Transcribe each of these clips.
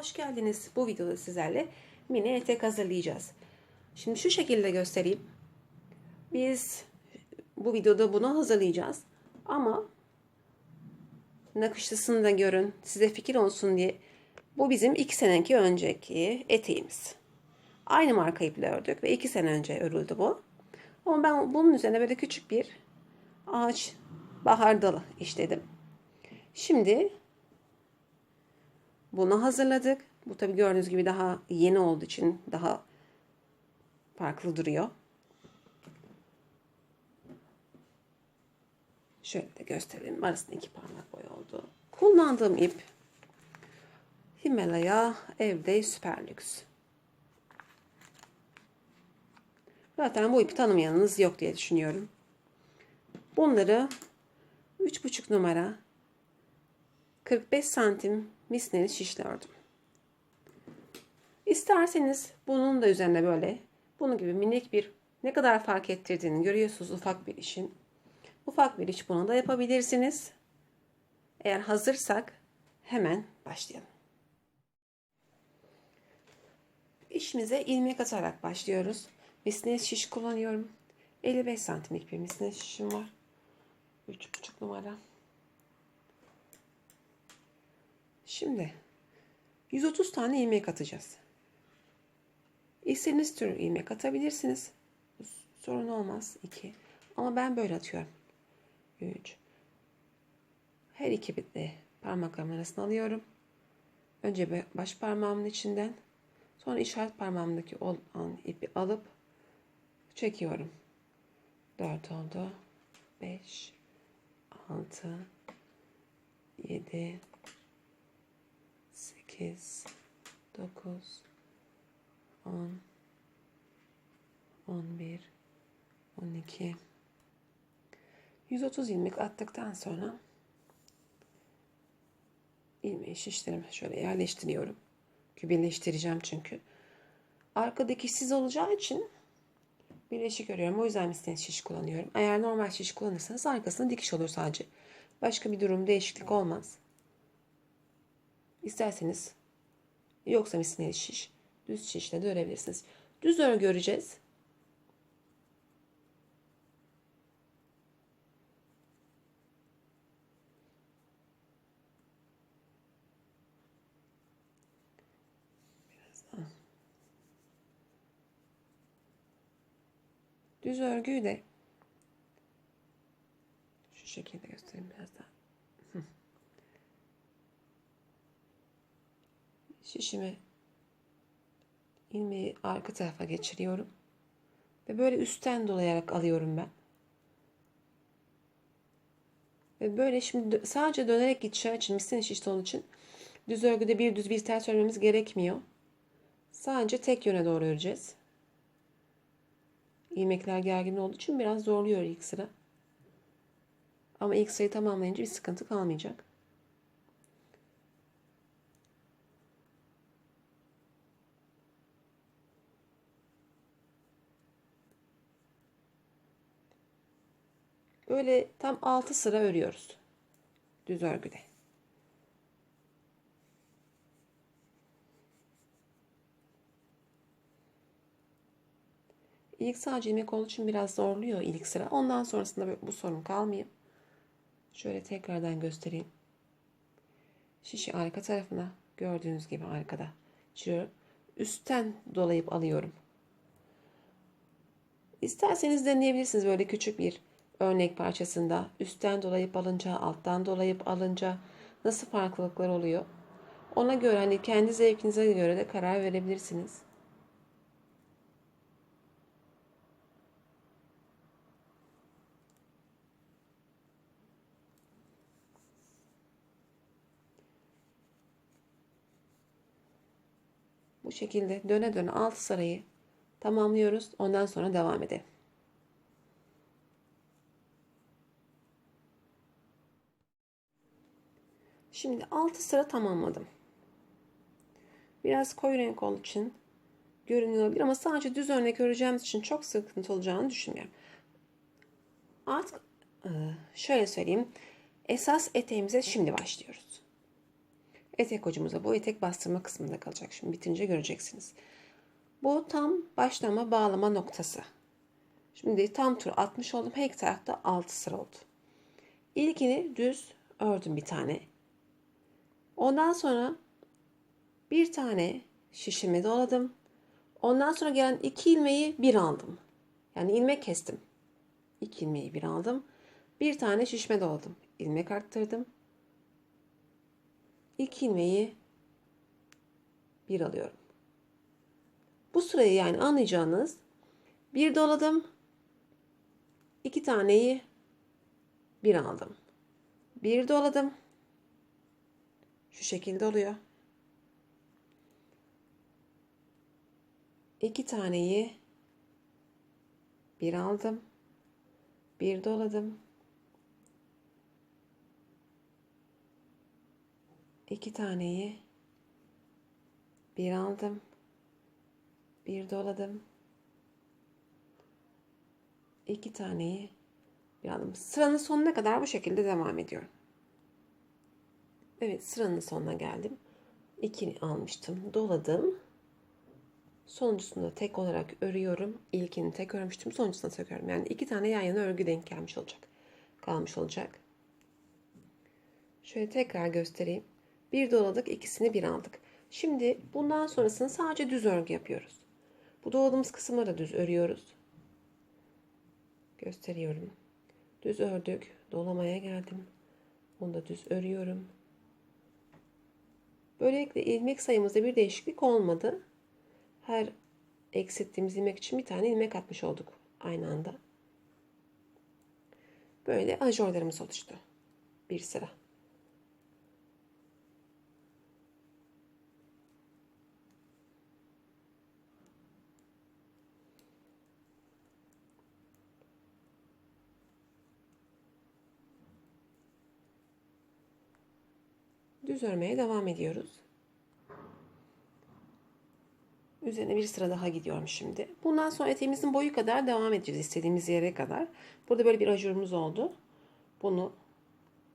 hoş geldiniz. Bu videoda sizlerle mini etek hazırlayacağız. Şimdi şu şekilde göstereyim. Biz bu videoda bunu hazırlayacağız. Ama nakışlısını da görün. Size fikir olsun diye. Bu bizim iki seneki önceki eteğimiz. Aynı marka iple ördük ve iki sene önce örüldü bu. Ama ben bunun üzerine böyle küçük bir ağaç bahar dalı işledim. Şimdi bunu hazırladık. Bu tabi gördüğünüz gibi daha yeni olduğu için daha farklı duruyor. Şöyle de gösterelim. Arasında iki parmak boy oldu. Kullandığım ip Himalaya Evde Süper Lüks. Zaten bu ipi tanımayanınız yok diye düşünüyorum. Bunları 3,5 numara 45 santim misneli şişle ördüm. İsterseniz bunun da üzerine böyle bunun gibi minik bir ne kadar fark ettirdiğini görüyorsunuz ufak bir işin. Ufak bir iş bunu da yapabilirsiniz. Eğer hazırsak hemen başlayalım. İşimize ilmek atarak başlıyoruz. Misne şiş kullanıyorum. 55 santimlik bir misne şişim var. 3,5 numara. Şimdi 130 tane ilmek atacağız. İstediğiniz tür ilmek atabilirsiniz. Sorun olmaz. 2. Ama ben böyle atıyorum. 3. Her iki bitle parmaklarımın arasına alıyorum. Önce baş parmağımın içinden sonra işaret parmağımdaki olan ipi alıp çekiyorum. 4 oldu. 5 6 7 8 9 10 11 12 130 ilmek attıktan sonra ilmeği şişlerime şöyle yerleştiriyorum. Ki birleştireceğim çünkü. Arkadaki siz olacağı için birleşik örüyorum. O yüzden misine şiş kullanıyorum. Eğer normal şiş kullanırsanız arkasında dikiş olur sadece. Başka bir durum değişiklik olmaz. İsterseniz yoksa misine şiş, düz şişle de örebilirsiniz. Düz örgü öreceğiz. Düz örgüyü de şu şekilde göstereyim biraz daha. Şişimi ilmeği arka tarafa geçiriyorum. Ve böyle üstten dolayarak alıyorum ben. Ve böyle şimdi sadece dönerek gideceği için misine şişti onun için düz örgüde bir düz bir ters örmemiz gerekmiyor. Sadece tek yöne doğru öreceğiz. İlmekler gergin olduğu için biraz zorluyor ilk sıra. Ama ilk sayı tamamlayınca bir sıkıntı kalmayacak. Böyle tam 6 sıra örüyoruz. Düz örgüde. İlk sadece ilmek olduğu için biraz zorluyor ilk sıra. Ondan sonrasında bu sorun kalmıyor. Şöyle tekrardan göstereyim. Şişi arka tarafına gördüğünüz gibi arkada çiriyorum. Üstten dolayıp alıyorum. İsterseniz deneyebilirsiniz böyle küçük bir örnek parçasında üstten dolayıp alınca, alttan dolayıp alınca nasıl farklılıklar oluyor? Ona göre hani kendi zevkinize göre de karar verebilirsiniz. Bu şekilde döne döne alt sarayı tamamlıyoruz. Ondan sonra devam edelim. Şimdi 6 sıra tamamladım. Biraz koyu renk olduğu için görünüyor olabilir ama sadece düz örnek öreceğimiz için çok sıkıntı olacağını düşünmüyorum. Artık şöyle söyleyeyim. Esas eteğimize şimdi başlıyoruz. etek ucumuza bu etek bastırma kısmında kalacak. Şimdi bitince göreceksiniz. Bu tam başlama bağlama noktası. Şimdi tam tur atmış oldum. Her iki tarafta 6 sıra oldu. İlkini düz ördüm bir tane. Ondan sonra bir tane şişimi doladım. Ondan sonra gelen iki ilmeği bir aldım. Yani ilmek kestim. İki ilmeği bir aldım. Bir tane şişme doladım. İlmek arttırdım. İki ilmeği bir alıyorum. Bu sırayı yani anlayacağınız bir doladım. iki taneyi bir aldım. Bir doladım. Şu şekilde oluyor. İki taneyi bir aldım. Bir doladım. İki taneyi bir aldım. Bir doladım. İki taneyi bir aldım. Sıranın sonuna kadar bu şekilde devam ediyorum. Evet sıranın sonuna geldim. İkini almıştım. Doladım. Sonuncusunu tek olarak örüyorum. İlkini tek örmüştüm. Sonuncusunu tek örüyorum. Yani iki tane yan yana örgü denk gelmiş olacak. Kalmış olacak. Şöyle tekrar göstereyim. Bir doladık, ikisini bir aldık. Şimdi bundan sonrasını sadece düz örgü yapıyoruz. Bu doladığımız kısımları da düz örüyoruz. Gösteriyorum. Düz ördük. Dolamaya geldim. Bunu da düz örüyorum. Böylelikle ilmek sayımızda bir değişiklik olmadı. Her eksilttiğimiz ilmek için bir tane ilmek atmış olduk aynı anda. Böyle ajorlarımız oluştu. Bir sıra. Düz örmeye devam ediyoruz. Üzerine bir sıra daha gidiyorum şimdi. Bundan sonra eteğimizin boyu kadar devam edeceğiz istediğimiz yere kadar. Burada böyle bir ajurumuz oldu. Bunu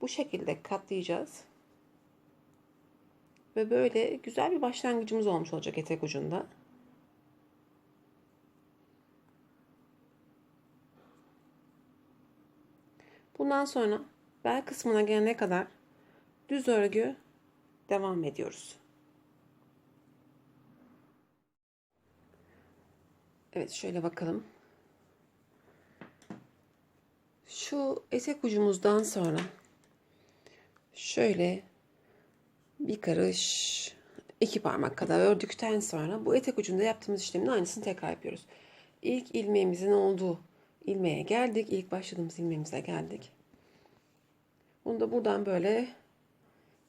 bu şekilde katlayacağız. Ve böyle güzel bir başlangıcımız olmuş olacak etek ucunda. Bundan sonra bel kısmına gelene kadar düz örgü devam ediyoruz. Evet şöyle bakalım. Şu etek ucumuzdan sonra şöyle bir karış iki parmak kadar ördükten sonra bu etek ucunda yaptığımız işlemin aynısını tekrar yapıyoruz. İlk ilmeğimizin olduğu ilmeğe geldik. İlk başladığımız ilmeğimize geldik. Bunu da buradan böyle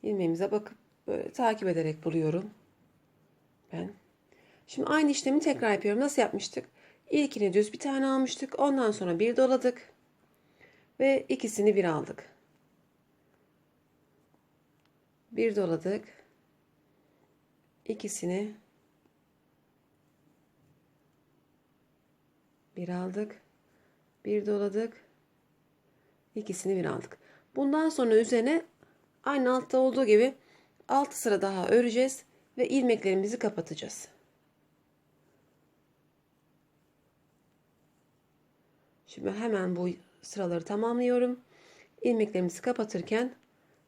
ilmeğimize bakıp böyle takip ederek buluyorum. Ben. Şimdi aynı işlemi tekrar yapıyorum. Nasıl yapmıştık? İlkini düz bir tane almıştık. Ondan sonra bir doladık. Ve ikisini bir aldık. Bir doladık. İkisini bir aldık. Bir doladık. İkisini bir aldık. Bundan sonra üzerine aynı altta olduğu gibi 6 sıra daha öreceğiz ve ilmeklerimizi kapatacağız. Şimdi hemen bu sıraları tamamlıyorum. İlmeklerimizi kapatırken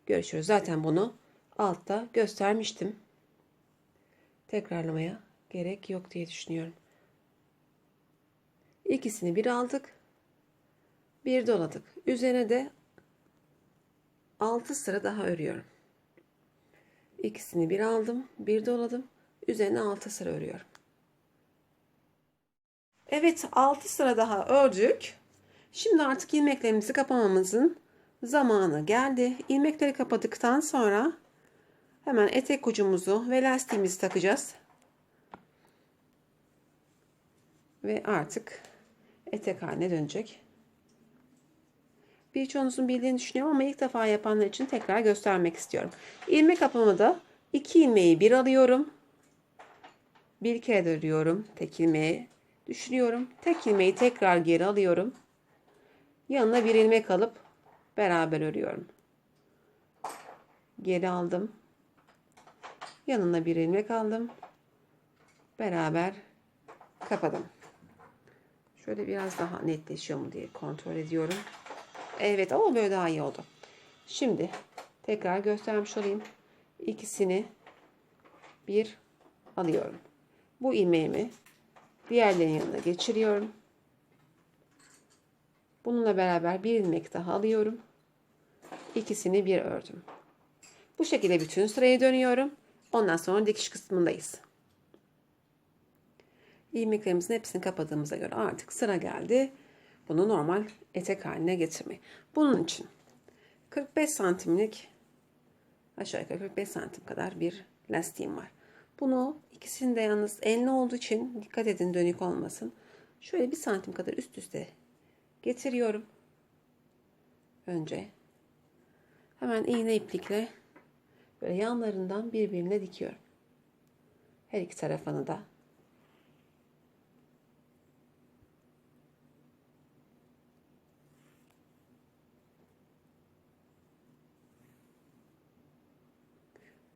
görüşürüz. Zaten bunu altta göstermiştim. Tekrarlamaya gerek yok diye düşünüyorum. İkisini bir aldık. Bir doladık. Üzerine de 6 sıra daha örüyorum. İkisini bir aldım, bir doladım. Üzerine 6 sıra örüyorum. Evet 6 sıra daha ördük. Şimdi artık ilmeklerimizi kapamamızın zamanı geldi. İlmekleri kapadıktan sonra hemen etek ucumuzu ve lastiğimizi takacağız. Ve artık etek haline dönecek. Birçoğunuzun bildiğini düşünüyorum ama ilk defa yapanlar için tekrar göstermek istiyorum. İlmek kapamada iki ilmeği bir alıyorum. Bir kere de örüyorum. Tek ilmeği düşürüyorum. Tek ilmeği tekrar geri alıyorum. Yanına bir ilmek alıp beraber örüyorum. Geri aldım. Yanına bir ilmek aldım. Beraber kapadım. Şöyle biraz daha netleşiyor mu diye kontrol ediyorum. Evet ama böyle daha iyi oldu. Şimdi tekrar göstermiş olayım. İkisini bir alıyorum. Bu ilmeğimi diğerlerinin yanına geçiriyorum. Bununla beraber bir ilmek daha alıyorum. İkisini bir ördüm. Bu şekilde bütün sırayı dönüyorum. Ondan sonra dikiş kısmındayız. İlmeklerimizin hepsini kapadığımıza göre artık sıra geldi. Bunu normal etek haline getirmeye. Bunun için 45 santimlik aşağı yukarı 45 santim kadar bir lastiğim var. Bunu ikisini de yalnız enli olduğu için dikkat edin dönük olmasın. Şöyle bir santim kadar üst üste getiriyorum. Önce hemen iğne iplikle böyle yanlarından birbirine dikiyorum. Her iki tarafını da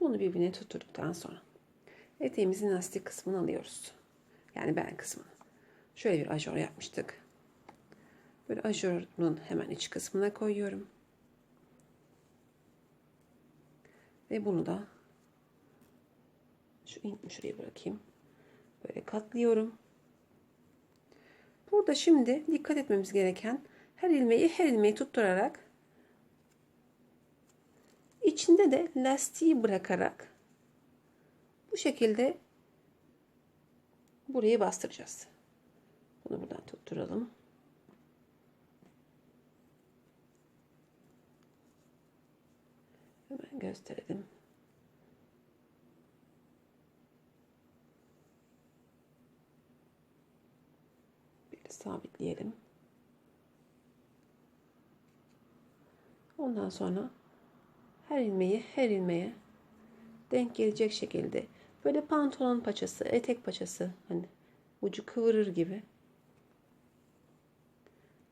Bunu birbirine tutturduktan sonra eteğimizin lastik kısmını alıyoruz. Yani ben kısmını. Şöyle bir ajor yapmıştık. Böyle ajorun hemen iç kısmına koyuyorum. Ve bunu da şu şuraya bırakayım. Böyle katlıyorum. Burada şimdi dikkat etmemiz gereken her ilmeği her ilmeği tutturarak içinde de lastiği bırakarak bu şekilde burayı bastıracağız. Bunu buradan tutturalım. Hemen gösterelim. Bir sabitleyelim. Ondan sonra her ilmeği her ilmeğe denk gelecek şekilde böyle pantolon paçası, etek paçası hani ucu kıvırır gibi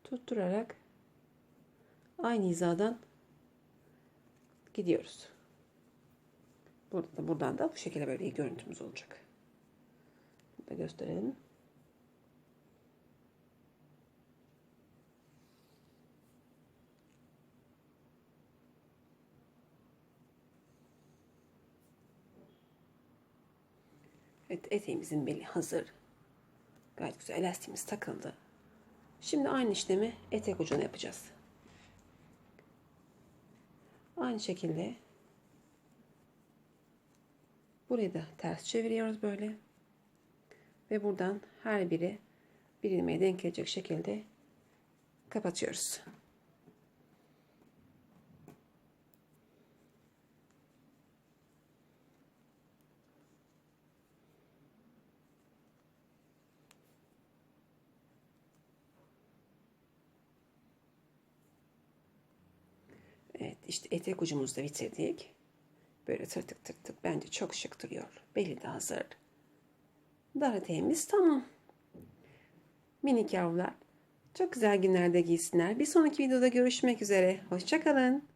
tutturarak aynı hizadan gidiyoruz. Burada da, buradan da bu şekilde böyle iyi görüntümüz olacak. Burada gösterelim. Evet eteğimizin beli hazır. Gayet güzel elastiğimiz takıldı. Şimdi aynı işlemi etek ucuna yapacağız. Aynı şekilde burayı da ters çeviriyoruz böyle. Ve buradan her biri bir ilmeğe denk gelecek şekilde kapatıyoruz. Evet işte etek ucumuzu da bitirdik. Böyle tırtık tırtık bence çok şık duruyor. Beli de hazır. Dar eteğimiz tamam. Minik yavrular. Çok güzel günlerde giysinler. Bir sonraki videoda görüşmek üzere. Hoşçakalın.